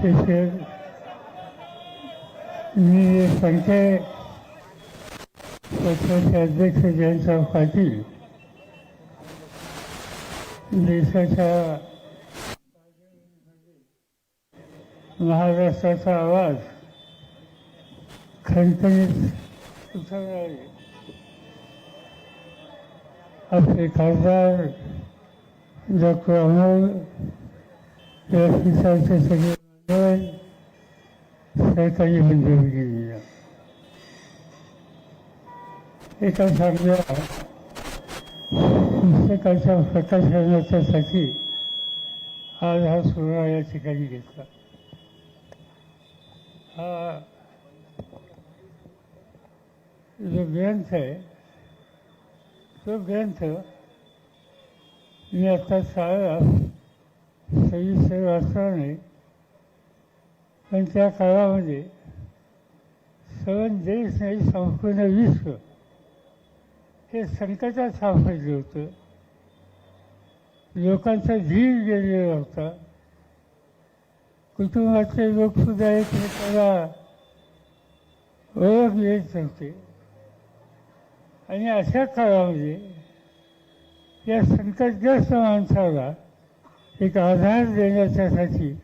तसेच मी संख्ये पक्षाचे अध्यक्ष जयंतराव पाटील देशाच्या महाराष्ट्राचा आवाज खणखणीत उठवणारे आपले खासदार डॉक्टर अमोल या सगळे सरकारी म्हणजे एका चांगल्या पुस्तकाच्या आज हा सोहळा या ठिकाणी घेतला. हा जो ग्रंथ आहे तो ग्रंथ मी आता शाळा सविस्तर वाचला नाही. पण त्या काळामध्ये सवन देश नाही संपूर्ण विश्व हे संकटात सापडलं होतं. लोकांचा जीव गेलेला होता. कुटुंबातले लोकसुद्धा एकमेकाला ओळख येत नव्हते. आणि अशा काळामध्ये या संकटग्रस्त माणसाला एक आधार देण्याच्यासाठी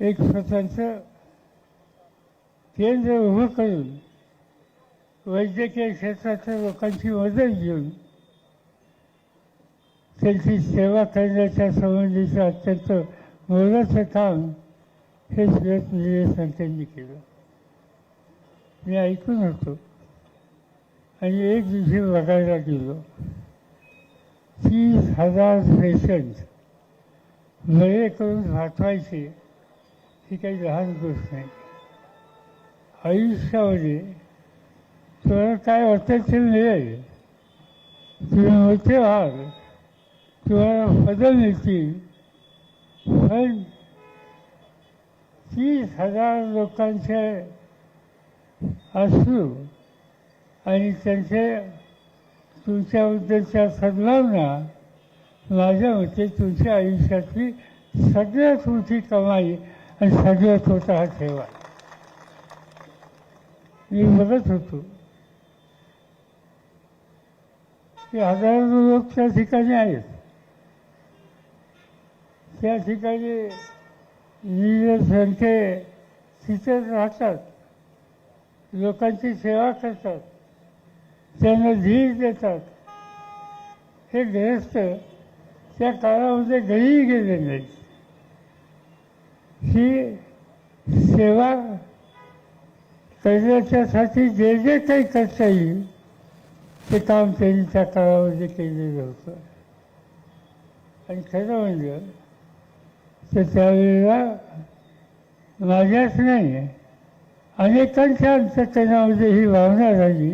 एक स्वतंत्र केंद्र उभं करून वैद्यकीय क्षेत्रातल्या लोकांची मदत घेऊन त्यांची सेवा करण्याच्या संबंधीचं अत्यंत मोलाचं काम हे सुरत त्यांनी केलं. मी ऐकून होतो. आणि एक दिवशी बघायला गेलो. तीस हजार पेशंट बरे करून पाठवायचे ही काही लहान गोष्ट नाही आयुष्यामध्ये तुला काय वाटेल ते मिळेल तुम्ही मोठे व्हाल तुम्हाला पदं मिळतील. पण तीस हजार लोकांचे असू आणि त्यांचे तुमच्याबद्दलच्या सद्भावना माझ्या मते तुमच्या आयुष्यातली सगळ्यात मोठी कमाई आणि सगळ्यात होता हा ठेवा. मी बघत होतो की हजारो लोक त्या ठिकाणी आहेत. त्या ठिकाणी निर संख्ये तिथेच राहतात. लोकांची सेवा करतात. त्यांना धीर देतात. हे ग्रस्त त्या काळामध्ये घरीही गेले नाही ही सेवा करण्याच्यासाठी जे जे काही करता येईल ते काम त्यांनी त्या काळामध्ये केलेलं होतं. आणि खरं म्हणजे तर त्यावेळेला माझ्याच नाही अनेकांच्या अंतकरणामध्ये ही भावना झाली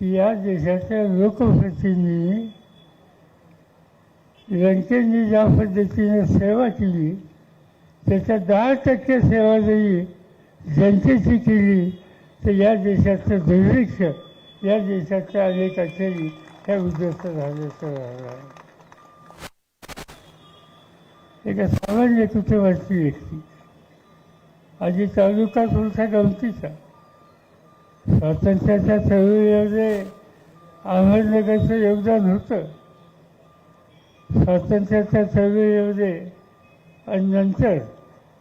की या देशाच्या लोकप्रतिनिधी बँकेने ज्या पद्धतीने सेवा केली. त्याच्या दहा टक्के सेवा जरी जनतेची केली तर या देशाचं दुर्भिक्ष या देशाच्या अनेकांच्याही ह्या उद्ध्वस्त झाल्याचं राहिलं आहे एका सामान्य कुटुंबाची व्यक्ती आधी तालुका तुमचा गमतीचा. स्वातंत्र्याच्या चळवळीमध्ये अहमदनगरचं योगदान होतं. स्वातंत्र्याच्या चळवळीमध्ये आणि नंतर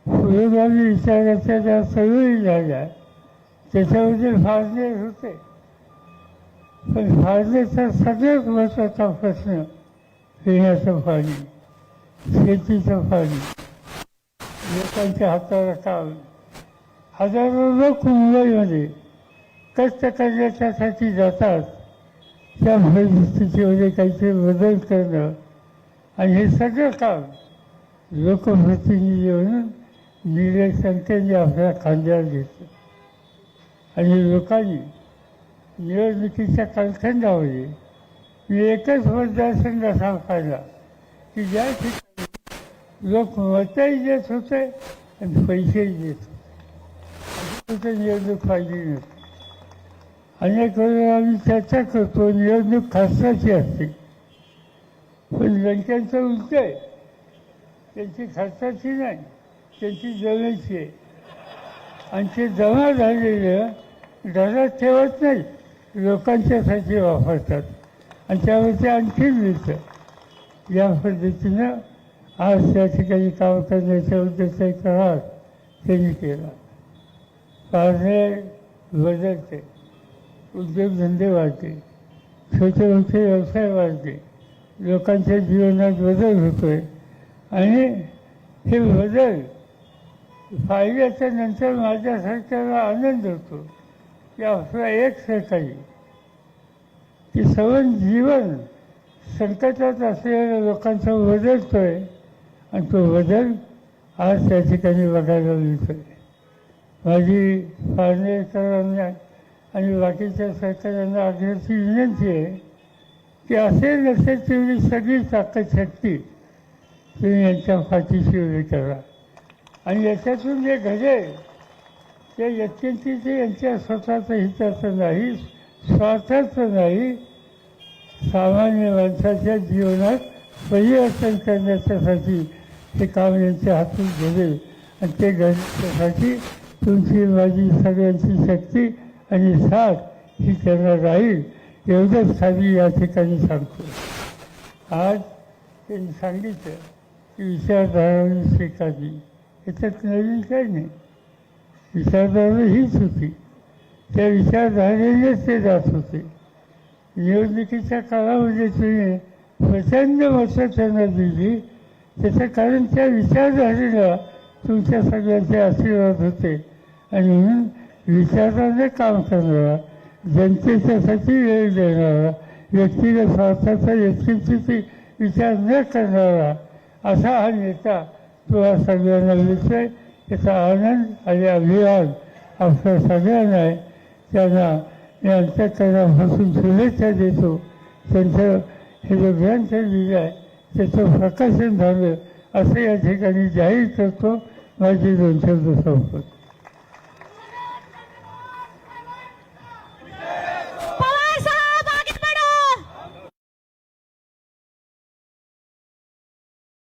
पुरोगामी विचाराच्या ज्या चळवळी झाल्या. त्याच्याबद्दल फाळणे होते. पण फाळणेचा सगळ्यात महत्त्वाचा प्रश्न पिण्याचं पाणी शेतीचं पाणी लोकांच्या हाताला काम हजारो लोक मुंबईमध्ये कष्ट करण्याच्यासाठी जातात. त्या परिस्थितीमध्ये काहीतरी बदल करणं आणि हे सगळं काम लोकप्रतिनिधी म्हणून निलेश संख्येने आपल्या खांद्यावर घेतलं. आणि लोकांनी निवडणुकीच्या कालखंडामध्ये मी एकच मतदारसंघ असा पाहिला की ज्या ठिकाणी लोक मतही देत होते आणि पैसेही देत होते. कुठे निवडणूक पाहिली नव्हती. अनेक वेळेला आम्ही चर्चा करतो निवडणूक खासदाची असते. पण लंकेंचं उलट आहे त्यांची खर्चाची नाही. त्यांची जगायची. आहे आणि ते जमा झालेलं घरात ठेवत नाही. लोकांच्यासाठी वापरतात. आणि त्यामुळे ते आणखी मिळतं. या पद्धतीनं आज त्या ठिकाणी काम करण्याचा उद्देश एक त्यांनी केला. कारणे बदलते. उद्योगधंदे वाढते. छोटे मोठे व्यवसाय वाढते. लोकांच्या जीवनात बदल होतोय. आणि हे बदल फायद्याच्या नंतर माझ्यासारख्याला आनंद होतो. की आपला एक सहकारी की सवन जीवन संकटात असलेल्या लोकांचा आहे आणि तो बदल आज त्या ठिकाणी बघायला मिळतो आहे माझी फाळणेकरांना आणि बाकीच्या सरकारांना आग्रहाची विनंती आहे की असे नसेल तेवढी सगळी ताकद शक्ती तुम्ही यांच्या पाठीशी उभी करा. आणि याच्यातून जे घडेल ते व्यक्तींची यांच्या स्वतःचं हिताचं नाही स्वार्थाचं नाही सामान्य माणसाच्या जीवनात परिवर्तन करण्याच्यासाठी ते काम यांच्या हातून घडेल. आणि ते घडण्यासाठी तुमची माझी सगळ्यांची शक्ती आणि साथ ही त्यांना राहील एवढंच खाली या ठिकाणी सांगतो. आज त्यांनी सांगितलं की विचारधाराने स्वीकारली. याच्यात नवीन काही नाही. विचारधारा हीच होती. त्या विचारधारेनेच ते जात होते. निवडणुकीच्या काळामध्ये तुम्ही प्रचंड मतं त्यांना दिली त्याचं कारण त्या विचारधारेला तुमच्या सगळ्यांचे आशीर्वाद होते. आणि म्हणून विचाराने काम करणारा जनतेच्यासाठी वेळ देणारा व्यक्तीच्या स्वार्थाचा व्यक्तिची विचार न करणारा असा हा नेता तुला सगळ्यांना मिळतोय त्याचा आनंद आणि अभिमान आपल्या सगळ्यांना आहे. त्यांना मी अंतकरणापासून शुभेच्छा देतो. त्यांचं हे जो ग्रंथ लिहिलं आहे त्याचं प्रकाशन झालं असं या ठिकाणी जाहीर करतो. माझे दोन शब्द संपत